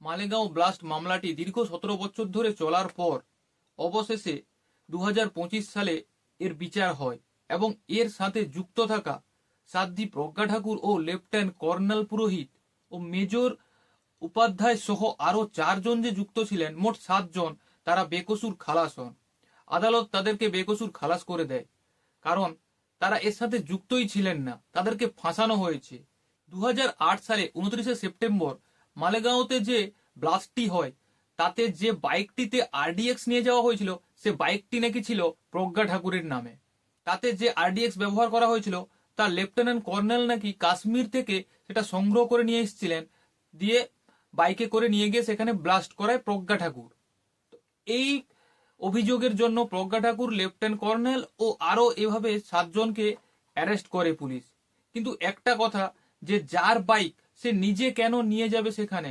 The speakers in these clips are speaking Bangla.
মালেগাঁও ব্লাস্ট মামলাটি দীর্ঘ সতেরো বছর ধরে চলার পর অবশেষে দু হাজার পঁচিশ সালে এর বিচার হয় এবং এর সাথে যুক্ত থাকা সাধ্বী প্রজ্ঞা ঠাকুর ও লেফটেন্যান্ট কর্নেল পুরোহিত ও মেজর উপাধ্যায় সহ আরও চারজন যে যুক্ত ছিলেন, মোট সাতজন তারা বেকসুর খালাস হন। আদালত তাদেরকে বেকসুর খালাস করে দেয়, কারণ তারা এর সাথে যুক্তই ছিলেন না, তাদেরকে ফাঁসানো হয়েছে। দু হাজার আট সালে উনত্রিশে সেপ্টেম্বর মালেগাঁওতে যে ব্লাস্টটি হয়, তাতে যে বাইকটিতে আরডিএক্স নিয়ে যাওয়া হয়েছিল, সে বাইকটি নাকি ছিল প্রজ্ঞা ঠাকুরের নামে। তাতে যে আরডিএক্স ব্যবহার করা হয়েছিল, তার লেফটেন্যান্ট কর্নেল নাকি কাশ্মীর থেকে সেটা সংগ্রহ করে নিয়ে এসেছিলেন, দিয়ে বাইকে করে নিয়ে গিয়ে সেখানে ব্লাস্ট করায় প্রজ্ঞা ঠাকুর। এই অভিযোগের জন্য প্রজ্ঞা ঠাকুর, লেফটেন্যান্ট কর্নেল ও আরও এভাবে সাতজনকে অ্যারেস্ট করে পুলিশ। কিন্তু একটা কথা, যে যার বাইক সে নিজে কেন নিয়ে যাবে সেখানে?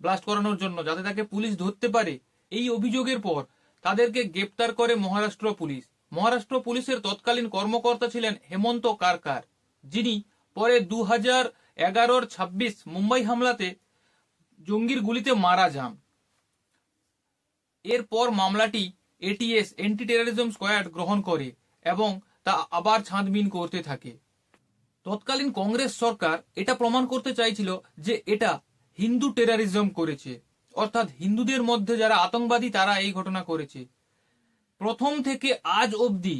ব্লাস্ট করানোর জন্য, যাতে তাকে পুলিশ ধরতে পারে। এই অভিযোগের পর তাদেরকে গ্রেপ্তার করে মহারাষ্ট্র পুলিশ। মহারাষ্ট্র পুলিশের তৎকালীন কর্মকর্তা ছিলেন হেমন্ত কারকার, যিনি পরে দু হাজার এগারোর ছাব্বিশ মুম্বাই হামলাতে জঙ্গির গুলিতে মারা যান। এরপর মামলাটি এটিএস এন্টি টেরোরিজম স্কোয়াড গ্রহণ করে এবং তা আবার ছাঁদবিন করতে থাকে। তৎকালীন কংগ্রেস সরকার এটা প্রমাণ করতে চাইছিল যে এটা হিন্দু টেরারিজম করেছে। অর্থাৎ হিন্দুদের মধ্যে যারা আতঙ্কবাদী, তারা এই ঘটনা করেছে। প্রথম থেকে আজ অবধি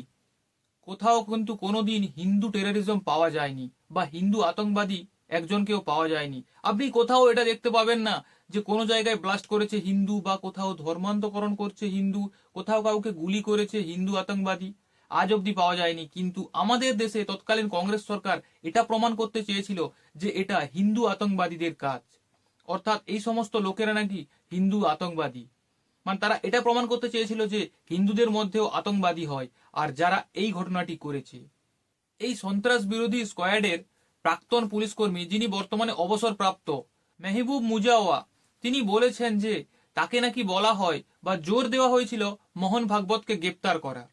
কোথাও কিন্তু কোনোদিন হিন্দু টেরারিজম পাওয়া যায়নি বা হিন্দু আতঙ্কবাদী একজনকেও পাওয়া যায়নি। আপনি কোথাও এটা দেখতে পাবেন না যে কোনো জায়গায় ব্লাস্ট করেছে হিন্দু বা কোথাও ধর্মান্তকরণ করছে হিন্দু, কোথাও কাউকে গুলি করেছে হিন্দু আতঙ্কবাদী। আজ অবধি পাওয়া যায়নি। কিন্তু আমাদের দেশে তৎকালীন কংগ্রেস সরকার এটা প্রমাণ করতে চেয়েছিল যে এটা হিন্দু আতঙ্কবাদীদের কাজ। অর্থাৎ এই সমস্ত লোকেরা নাকি হিন্দু আতঙ্কবাদী। মানে তারা এটা প্রমাণ করতে চেয়েছিল যে হিন্দুদের মধ্যেও আতঙ্কবাদী হয় আর যারা এই ঘটনাটি করেছে। এই সন্ত্রাস বিরোধী স্কোয়াডের প্রাক্তন পুলিশ কর্মী যিনি বর্তমানে অবসরপ্রাপ্ত, মেহবুব মুজাওয়া, তিনি বলেছেন যে তাকে নাকি বলা হয় বা জোর দেওয়া হয়েছিল মোহন ভাগবতকে গ্রেপ্তার করার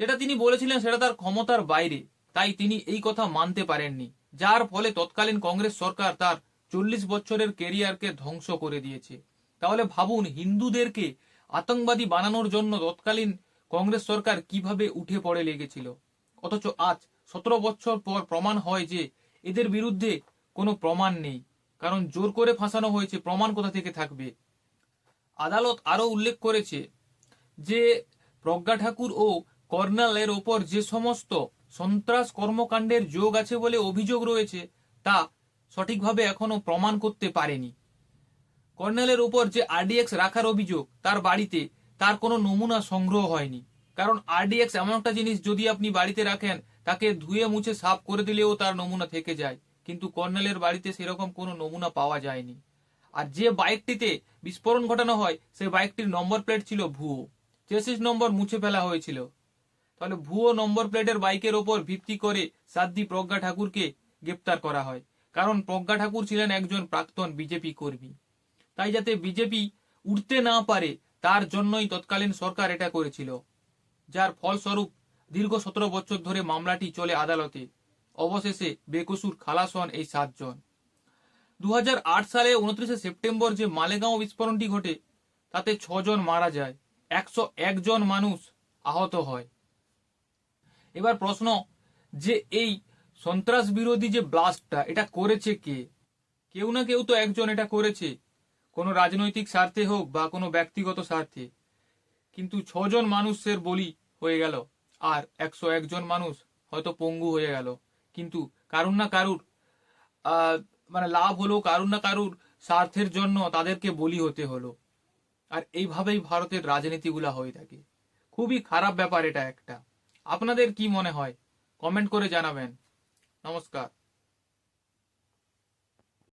যেটা তিনি বলেছিলেন সেটা তার ক্ষমতার বাইরে। তাই তিনি এই কথা মানতে পারেননি, যার ফলে তৎকালীন কংগ্রেস সরকার তার চল্লিশ বছরের কেরিয়ারকে ধ্বংস করে দিয়েছে। তাহলে ভাবুন, হিন্দুদেরকে আতঙ্কবাদী বানানোর জন্য তৎকালীন কংগ্রেস সরকার কীভাবে উঠে পড়ে লেগেছিল? অথচ আজ সতেরো বছর পর প্রমাণ হয় যে এদের বিরুদ্ধে কোনো প্রমাণ নেই, কারণ জোর করে ফাঁসানো হয়েছে, প্রমাণ কোথা থেকে থাকবে? আদালত আরও উল্লেখ করেছে যে প্রজ্ঞা ঠাকুর ও কর্নেলের ওপর যে সমস্ত সন্ত্রাস কর্মকাণ্ডের যোগ আছে বলে অভিযোগ রয়েছে, তা সঠিকভাবে এখনও প্রমাণ করতে পারেনি। কর্নেলের উপর যে আরডিএক্স রাখার অভিযোগ, তার বাড়িতে তার কোনো নমুনা সংগ্রহ হয়নি। কারণ আরডিএক্স এমন একটা জিনিস, যদি আপনি বাড়িতে রাখেন, তাকে ধুয়ে মুছে সাফ করে দিলেও তার নমুনা থেকে যায়। কিন্তু কর্নেলের বাড়িতে সেরকম কোনো নমুনা পাওয়া যায়নি। আর যে বাইকটিতে বিস্ফোরণ ঘটানো হয়, সেই বাইকটির নম্বর প্লেট ছিল ভুয়ো। চেসিস নম্বর মুছে ফেলা হয়েছিল। তাহলে ভুয়ো নম্বর প্লেটের বাইকের ওপর ভিত্তি করে সাধ্বী প্রজ্ঞা ঠাকুরকে গ্রেপ্তার করা হয়। কারণ প্রজ্ঞা ঠাকুর ছিলেন একজন প্রাক্তন বিজেপি কর্মী। তাই যাতে বিজেপি উঠতে না পারে, তার জন্যই তৎকালীন সরকার এটা করেছিল। যার ফলস্বরূপ দীর্ঘ সতেরো বছর ধরে মামলাটি চলে আদালতে। অবশেষে বেকসুর খালাস হন এই সাতজন। দু হাজার আট সালে উনত্রিশে সেপ্টেম্বর যে মালেগাঁও বিস্ফোরণটি ঘটে, তাতে ছজন মারা যায়। একশো একজন মানুষ আহত হয়। এবার প্রশ্ন, যে এই সন্ত্রাস বিরোধী যে ব্লাস্টটা, এটা করেছে কে? কেউ না কেউ তো একজন এটা করেছে, কোনো রাজনৈতিক স্বার্থে হোক বা কোনো ব্যক্তিগত স্বার্থে। কিন্তু ছজন মানুষের বলি হয়ে গেল, আর একশো একজন মানুষ হয়তো পঙ্গু হয়ে গেল। কিন্তু কারুর না কারুর মানে লাভ হলো কারুর না কারুর স্বার্থের জন্য তাদেরকে বলি হতে হলো। আর এইভাবেই ভারতের রাজনীতিগুলা হয়ে থাকে। খুবই খারাপ ব্যাপার এটা একটা। আপনাদের কি মনে হয়? কমেন্ট করে জানাবেন। নমস্কার।